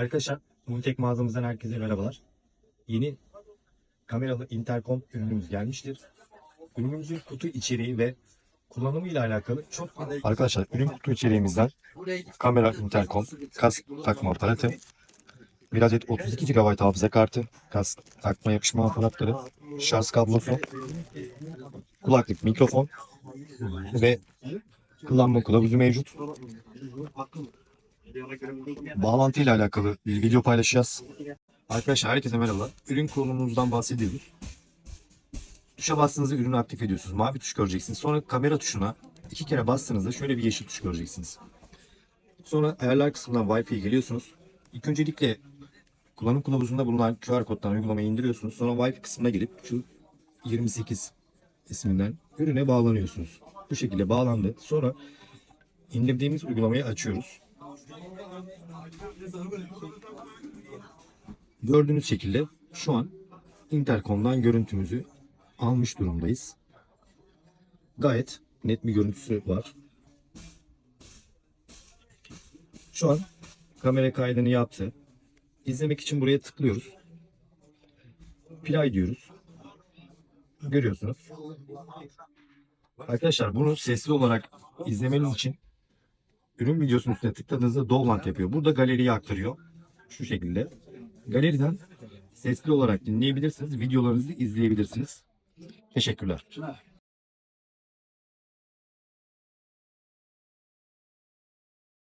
Arkadaşlar Multek mağazamızdan herkese merhabalar. Yeni kameralı interkom ürünümüz gelmiştir. Ürünümüzün kutu içeriği ve kullanımı ile alakalı çok Arkadaşlar ürün kutu içeriğimizden kamera interkom, kask takma aparatı, bir adet 32 GB hafıza kartı, kask takma yapışma aparatları, şarj kablosu, kulaklık mikrofon ve kullanma kılavuzu mevcut. Bağlantı ile alakalı bir video paylaşacağız. Arkadaşlar herkese merhaba. Ürün kurulumumuzdan bahsediyoruz. Tuşa bastığınızda ürünü aktif ediyorsunuz. Mavi tuş göreceksiniz. Sonra kamera tuşuna iki kere bastığınızda şöyle bir yeşil tuş göreceksiniz. Sonra ayarlar kısmından Wi-Fi'ye geliyorsunuz. İlk öncelikle kullanım kılavuzunda bulunan QR koddan uygulamayı indiriyorsunuz. Sonra Wi-Fi kısmına gelip şu 28 isminden ürüne bağlanıyorsunuz. Bu şekilde bağlandı. Sonra indirdiğimiz uygulamayı açıyoruz. Gördüğünüz şekilde şu an interkomdan görüntümüzü almış durumdayız. Gayet net bir görüntüsü var. Şu an kamera kaydını yaptı. İzlemek için buraya tıklıyoruz. Play diyoruz. Görüyorsunuz. Arkadaşlar bunu sesli olarak izlemeniz için ürün videosunun üstüne tıkladığınızda Download yapıyor. Burada galeriye aktarıyor. Şu şekilde. Galeriden sesli olarak dinleyebilirsiniz. Videolarınızı izleyebilirsiniz. Teşekkürler.